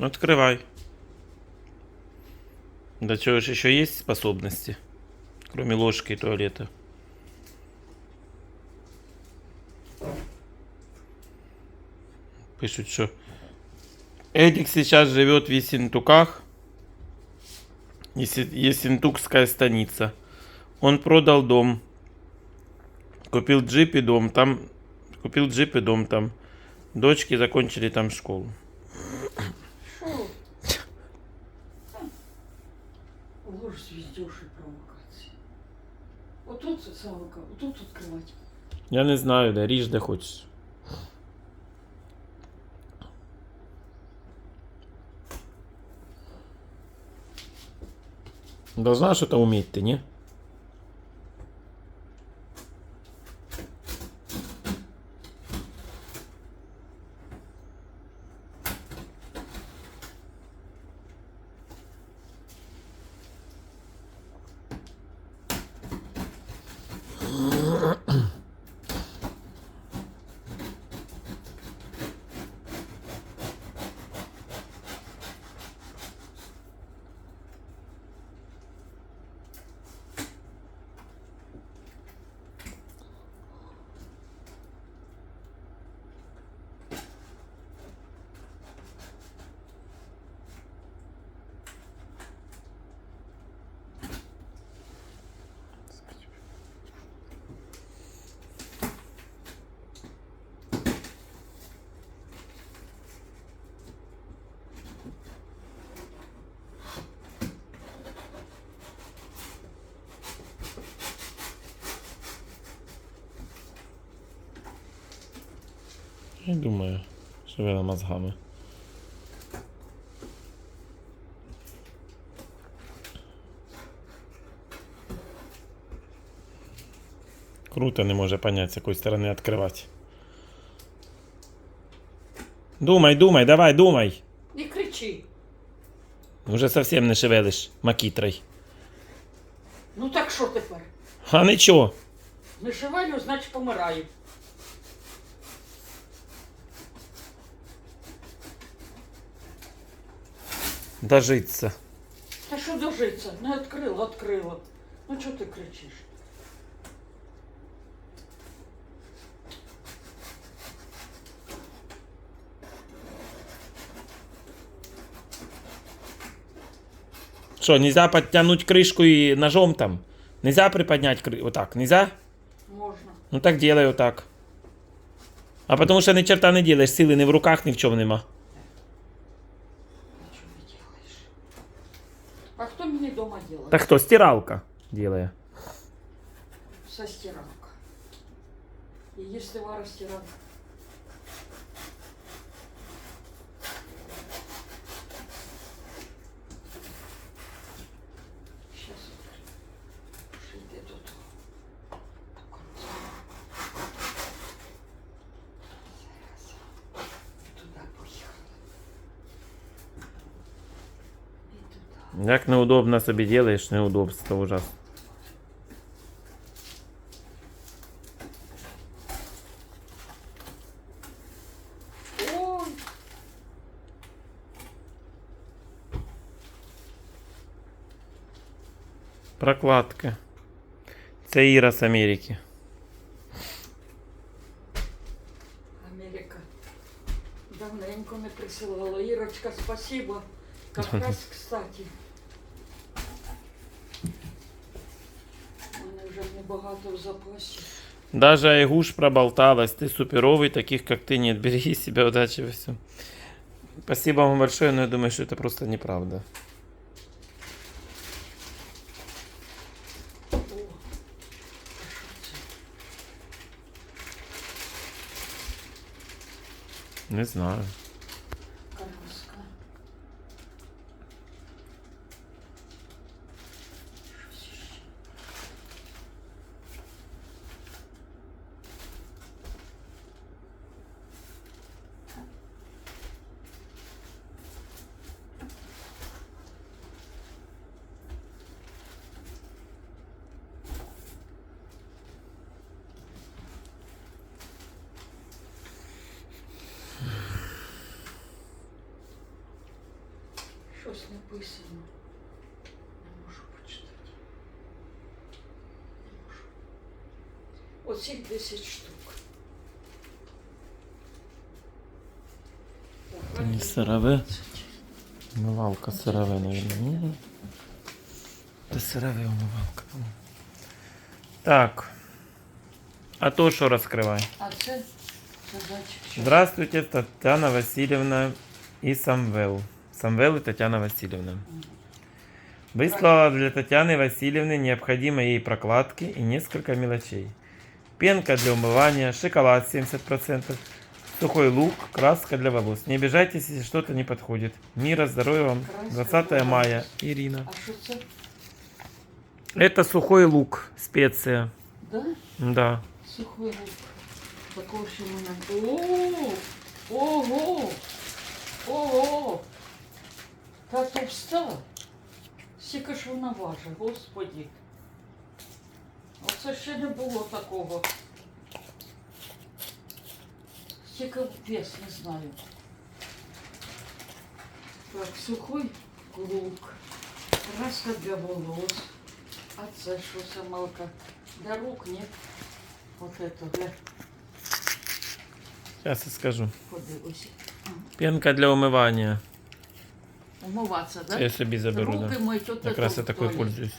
Открывай. Да чего ж еще есть способности? Кроме ложки и туалета. Пишут, что Эдик сейчас живет в Ессентуках. Ессе- Ессентукская станица. Он продал дом. Купил джип и дом. Там купил джип и дом там. Дочки закончили там школу. Звездешь и провокации. Вот тут, Савка, вот тут открывать. Я не знаю, де ріж, де хочеш. Должна что-то уметь ты, не? Я думаю, що ви мозгами. Круто не може понять, з якої сторони відкривати. Думай, думай, давай, думай. Не кричи. Уже совсем не шевелиш макітрой. Ну так що тепер? А нічого. Не шевелю, значить помираю. Дожиться. Та що дожиться? Не відкрила, відкрила. Ну чого ти кричиш? Что, нельзя подтянуть крышку и ножом там? Нельзя приподнять крышку? Вот так, нельзя? Можна. Ну так делай вот так. А потому что ни черта не делаешь, силы ни в руках, ни в чем нема. Дома хто стиралка делая. Все стиралка. Її стивара стиралка. Як неудобно собі делаешь, неудобство ужасно. Ой, Прокладки. Це Іра з Америки. Америка. Давненько не присилала. Ірочка, спасибо. Кавказ, кстати. Небагато в запасі. Даже Айгуш проболталась. Ты суперовый, таких как ты нет. Береги себя, удачи во всем. Спасибо вам большое, но я думаю, что это просто неправда. Не знаю. Щось написано. Не можу почитати. Не можу. Оцих 10 штук. Не а сирове. 15. Умивалка сирове, наверное. Це сирове умивалка. Так. А то що розкривай? А це задача. Здравствуйте, Татьяна Васильевна и Самвел. Самвел и Татьяна Васильевна. Выслала для Татьяны Васильевны необходимые ей прокладки и несколько мелочей. Пенка для умывания, шоколад 70%, сухой лук, краска для волос. Не обижайтесь, если что-то не подходит. Мира, здоровья вам. Краска 20 для мая. Ирина. Это сухой лук, специя. Да? Да. Сухой лук. Такого ще мене. О! Ого! Ого! Та товста. Скільки ж вона важить, господі. Оце ще не було такого. Скільки вес, не знаю. Так, сухой лук. Краска для волос. А це що самалка? Для рук, ні? Вот это, для Сейчас я скажу. подивись. Пенка для умывания. Умиватися, да? Я собі заберу. Руки Да. мить, от Якраз это я в такою туалет. пользуюсь.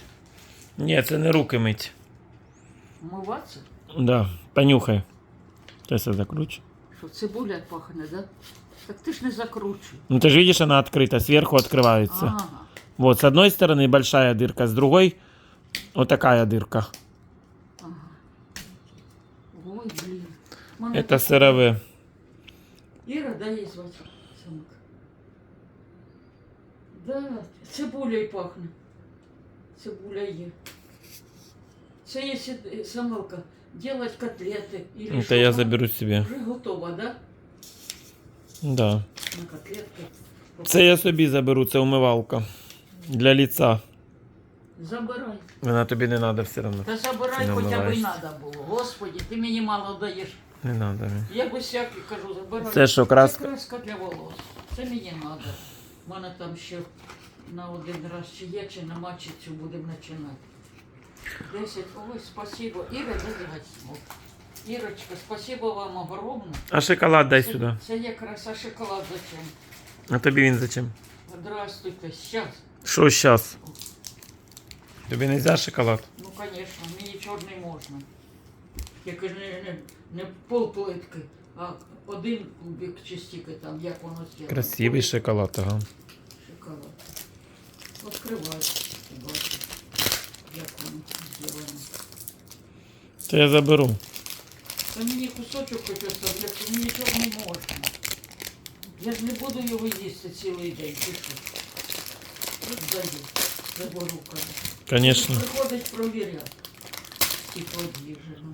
Ні, це не руки мить. Умиватися? Да, понюхай. Сейчас я закручу. Що цибуля пахне, да? Так ти ж не закручуй. Ну ты же видишь, она открыта, сверху открывается. Ага. Вот, с одной стороны большая дырка, с другой вот такая дырка. ага. Ой, блін. Мене Это так- сыровые. Іра, дай їй звати. Самок. Да, цибулею пахне. Цибуля є. Це якщо е, делать котлети. Или Это що, я заберу себе. Вже готова, да? Да. На котлетки. Це я собі заберу, це умивалка. Для лица. Забирай. Вона тобі не треба все одно. Та забирай, Не хоча б і вмиваєшся. треба було. Господі, ти мені мало даєш. Не треба. Я би всякі кажу, забирай. Це що, краска? Це краска для волос. Це мені треба. У мене там ще на один раз чи є, чи нема, чи цю будемо починати. Десять. Ой, спасибо. Іра, смог. Ірочка, спасибо вам огромне. А шоколад дай Це- сюди. Це якраз а шоколад зачем? А тобі він зачем? Здравствуйте, щас. Що зараз? Тобі не можна шоколад? Ну, конечно, мені чорний можна. Тільки ж не, не, не пол плитки, а один кубик чи стільки там, як воно зроблено. Красивий шоколад, ага. Шоколад. Відкривай, бачиш, як воно зроблено. Це я заберу. Та мені кусочок хоч оставляти, мені чорний можна. Я ж не буду його їсти цілий день, ти що? Віддаю, заберу, кажу. Конечно. Приходить провіряти. Ті подіжі, ну.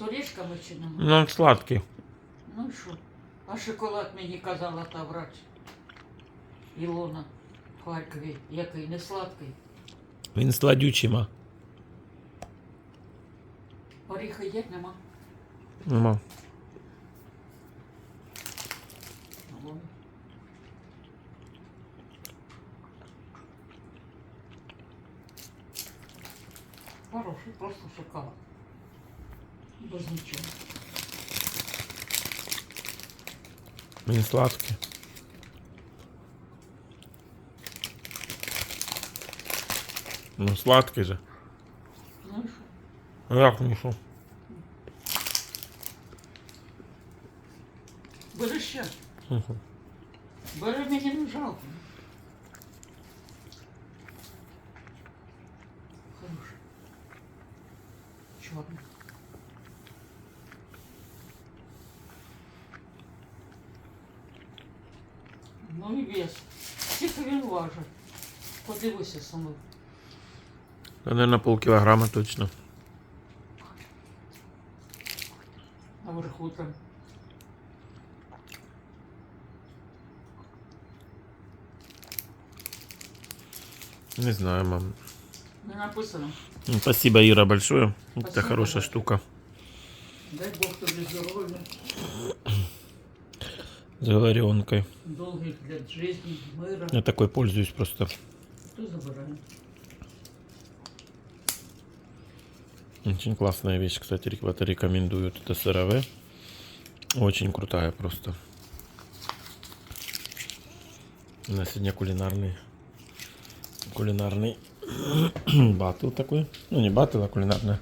З орішками чи нема? Ну, он сладкий. Ну і що? А шоколад мені казала та врач. Ілона в Харкові. Який не сладкий. Він сладючий, ма. Оріхи є, нема. Нема. Ой. Хороший, просто шоколад. Без нічого. Він сладкий. Ну, сладкий же. Ну і що? А як не що? Бери ще. Мгм. Бери мені не жалко. Хороший. Чорний. Ну і вес. Скільки він важить? Подивися саме. Наверное, полкилограмма точно. Наверху там. Не знаю, мам. Не написано. Ну, Спасибо, Ира, большое. Это Спасибо хорошая большое. штука. Дай Бог тобі здоров'я. С говоренкой. Долгих лет жизни, мира. Я такой пользуюсь просто. Очень классная вещь, кстати, ребята рекомендуют. Это СРВ. Очень крутая просто. У нас сегодня кулинарный кулинарный батл такой. Ну не батл, а кулинарное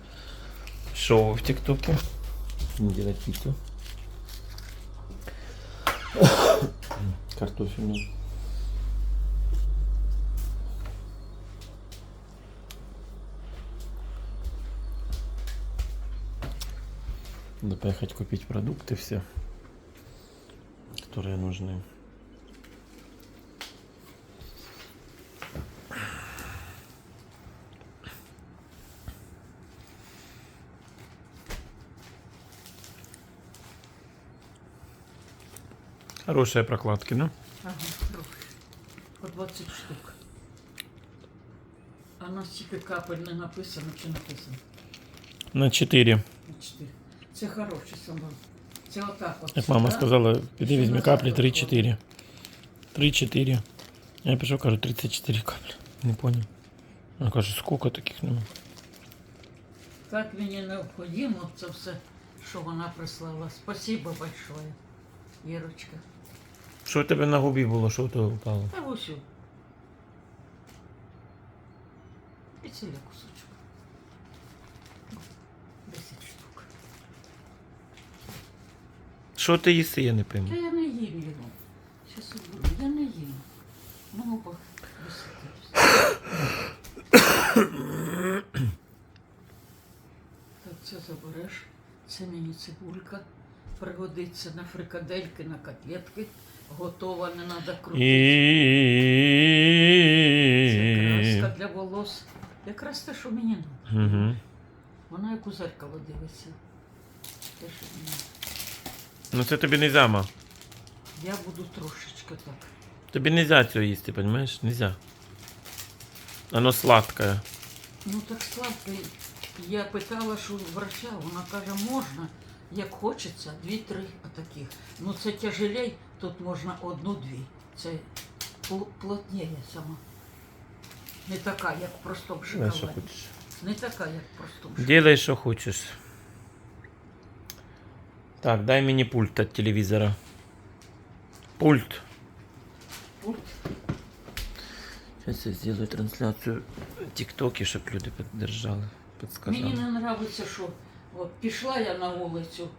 шоу в ТикТоке. Делать пиццу. Картофельную. Надо поехать купить продукты все, которые нужны. Хорошие прокладки, да? Ага. По 20 штук. А на стільки капель не написано чи написано? На 4. На 4. Це хороший самбал. Це отак от. Як мама сказала, піди візьми каплі покладу. 3-4. 3-4. Я пішов, кажу, 34 каплі. Не понял. Вона каже, скільки таких нема. Так мені необхідно це все, що вона прислала. Спасибо большое, Ірочка. Що у тебе на губі було, що у тебе впало? Та ось. о. І ціля кусочок. Десять штук. Що ти їси, я не Та я не їм його. Щас оберу. Я не їм. Бо висити. Так, це забереш. Це мені цибулька. Пригодиться на фрикадельки, на котлетки. Готова, не треба крутити. Це краска для волос. Якраз те, що мені треба. Угу. Вона як у зеркало дивиться. Те, що мені. Ну це тобі не зама. Я буду трошечки так. Тобі нельзя цього їсти, понимаешь? Нельзя. Оно сладкое. Ну так сладко. Я питала, що врача, вона каже, можна, як хочеться, дві-три таких. Ну це тяжелей, тут можна одну-дві. Це пл- плотніє сама. Не така, як в простому шоколаді. Не така, як в простому шоколаді. Делай, що хочеш. Так, дай мені пульт від телевізора. Пульт. Пульт. Сейчас я сделаю трансляцію в ТикТоке, щоб люди піддержали, Мені не подобається, що от пішла я на вулицю,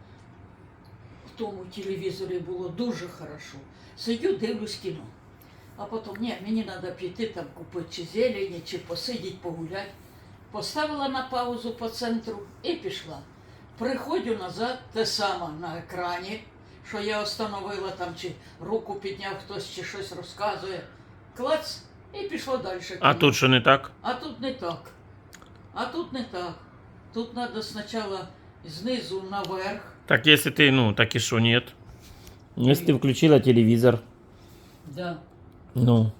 тому телевізорі було дуже хорошо. Сидю, дивлюсь кіно. А потім, ні, мені треба піти там купити чи зелені, чи посидіти, погуляти. Поставила на паузу по центру і пішла. Приходжу назад, те саме на екрані, що я остановила там, чи руку підняв хтось, чи щось розказує. Клац, і пішло далі. А тут що не так? А тут не так. А тут не так. Тут треба спочатку знизу наверх. Так если ты, ну, так и что, нет? Если ты включила телевизор, Да. ну.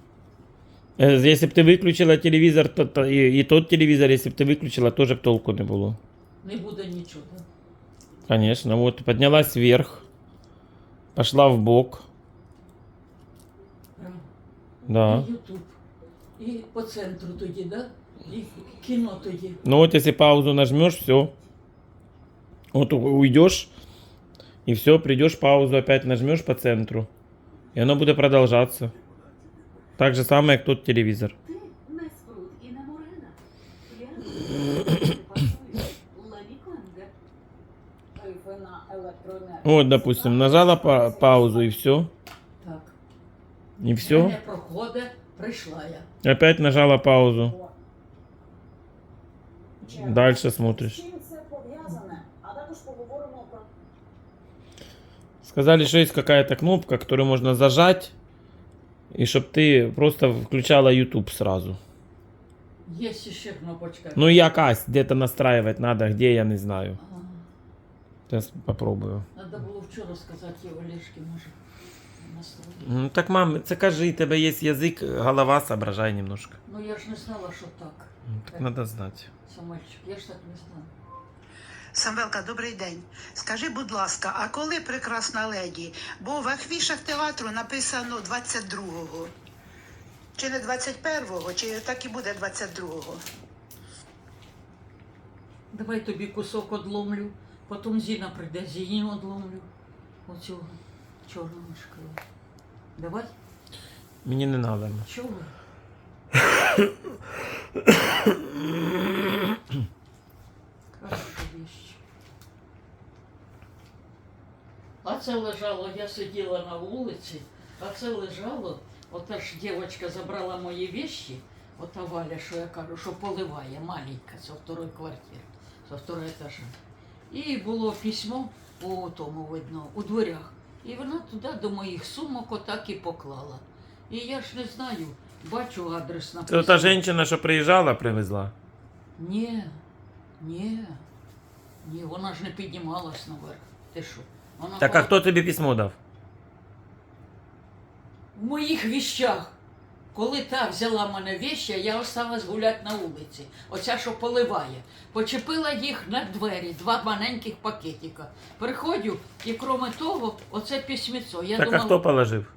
Э, Если бы ты выключила телевизор, то, то и, и тот телевизор, если бы ты выключила, тоже б толку не было. Не буде нічого. Да? Конечно, вот поднялась вверх, пошла в бок, Прям. да. І Ютуб. І по центру тоді, да? І кіно тоді. Ну вот если паузу нажмешь, все. Вот у- уйдешь, и все, придешь, паузу опять нажмешь по центру. И оно будет продолжаться. Так же самое, как тот телевизор. Ти не спрут і не морена. Я не пасую. Леві Кленге. Айфона електроенергія. Вот, допустим, нажала па- паузу и все. Так. И все. Не проходить, прийшла я. Опять нажала паузу. Дальше З смотришь. Сказали, что есть какая-то кнопка, которую можно зажать, и чтобы ты просто включала YouTube сразу. Є ще кнопочка. Ну, якась где-то настраивать надо, где я не знаю. Ага. Сейчас попробую. Треба було вчора сказати я Олешки, може. настроїти. Ну так, мам, це кажи, тебе є язик, голова соображай немножко. Ну я ж не знала, що так. Ну, Так надо знать. Самольчик, я ж так не знала. Самвелка, добрий день. Скажи, будь ласка, а коли прекрасна леді? Бо в афішах театру написано 22-го. Чи не 21-го, чи так і буде 22-го? Давай тобі кусок одломлю, потім Зіна прийде, Зіні одломлю. Оцього чорного шкала. Давай, Мені не треба. чого? А це лежало, я сиділа на вулиці, а це лежало, ота ж дівчинка забрала мої вещи, ота Валя, що я кажу, що поливає, маленька, со второї квартири, со второго етажа. І було письмо у тому видно, у дверях. І вона туди до моїх сумок отак і поклала. І я ж не знаю, бачу адрес Це та жінка, що приїжджала, привезла. Ні, ні, ні, вона ж не піднімалась наверх. Ти що? Вона Так а хто тобі письмо дав? в моїх віщах. Коли та взяла мене віща, я осталась гуляти на вулиці. Оця, що поливає. Почепила їх на двері, два маленьких пакетика. Приходжу, і крім того, оце письмецо. Я Так а думала, хто положив?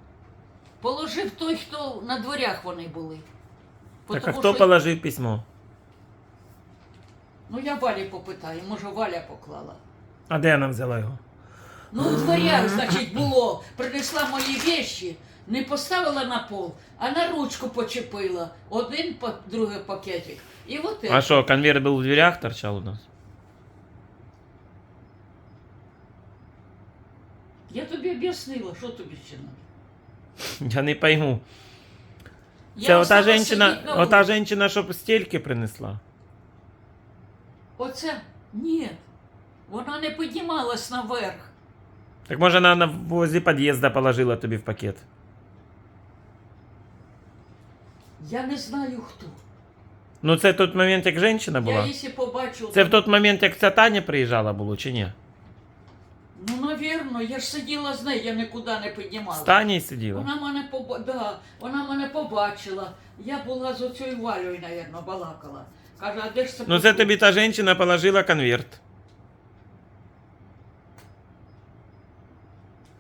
положив той, хто на дверях вони були. Так а Потому хто що- положив письмо? Ну я Валі попитаю, може Валя поклала. А де вона взяла його? Ну, у дверях, значить, було. Принесла мої вещі, не поставила на пол, а на ручку почепила. Один, другий пакетик. І от А що, конверт був у дверях торчав у нас? Я тобі об'яснила, що тобі ще треба. Я не пойму. Я Це ота осталась женщина, сидіти на ота вулиці. женщина, що стільки принесла. Оце? Ні. Вона не піднімалась наверх. Так може вона на возле під'їзду положила тобі в пакет. Я не знаю хто. Ну це в той момент, як жінка Я була? якщо побачу. Це в той момент, як ця Таня приїжджала було, чи ні? Ну, навірно, я ж сиділа з нею, я нікуди не З піднімалася. Танею сиділа? Вона мене поба... да, вона мене побачила. Я була з оцею Валею, напевно, балакала. Каже, а де ж це? Ну це тобі та жінка положила конверт.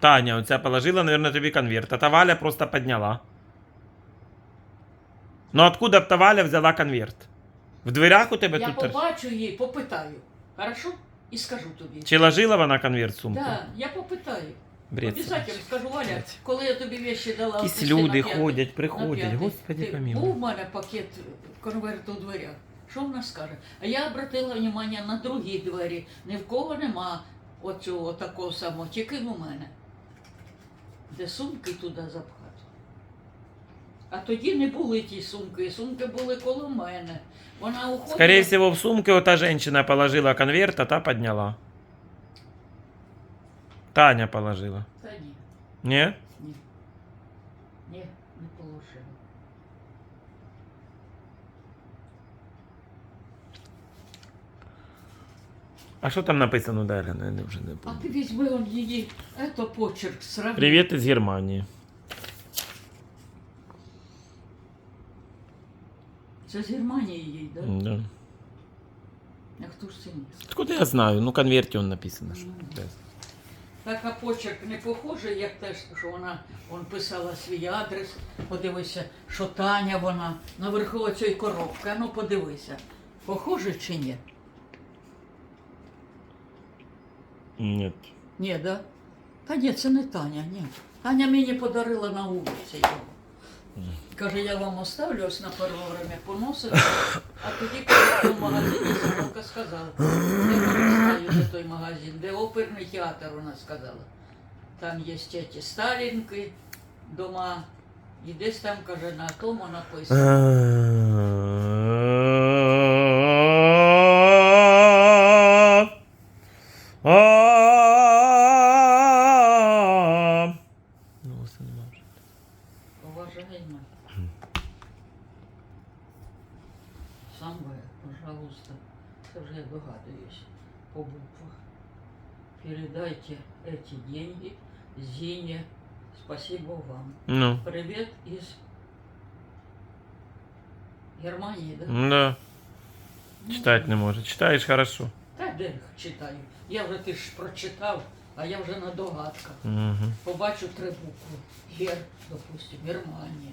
Таня, оця положила, наверное, тобі конверт, а та Валя просто підняла. Ну откуда б та Валя взяла конверт? В дверях у тебе Я тут побачу її, попитаю. Хорошо? І скажу тобі. Чи ложила вона конверт в сумку? Да, я попитаю. Бред. Обязательно скажу, Валя, коли я тобі вещи дала. Якісь пішли люди п'ятий- ходять, на приходять, п'ятий. господи Ти- помилуй. Був у мене пакет конверту у дверях. Що вона скаже? А я обратила увагу на другі двері. Ні в кого нема оцього такого самого, тільки в мене. Де сумки туди запхати. А тоді не були ті сумки, сумки були коло мене. Вона уходила. Скорее всего, в сумке ота женщина положила конверт, а та подняла. Таня положила. Та ні, Не? ні. Ні, не положила. А що там написано далі? Не, не, вже не А помню. ти візьми он її, ето почерк, сравни. Привіт із Германії. Це з Германії їй, да? Да. А хто ж це ні? Откуда я знаю? Ну, конверті он написано. Що. Ну. Так, а почерк не похожий, як те, що вона он писала свій адрес. Подивися, що Таня вона наверху цієї коробки. А ну подивися. Похоже чи ні? Нет. Ні, да? Та ні, це не Таня, ні. Таня мені подарила на вулиці його. Каже, я вам оставлю ось на перше время поносити, а тоді, коли в магазині Сорока сказала, я не знаю, де той магазин, де оперний театр, вона сказала. Там є ті Сталінки, дома, і десь там, каже, на тому написано. Це нема вже. Уважаемый. Самое, пожалуйста, це вже я догадуюсь по буквах. Передайте эти деньги Зине. Спасибо вам. Ну, Привет из Германии, да? да. Читать не може. Читаєш хорошо. Де читаю. Я вже ти ж прочитав, а я вже на догадках. Угу. Побачу три букви. Гер, допустимо, Германія.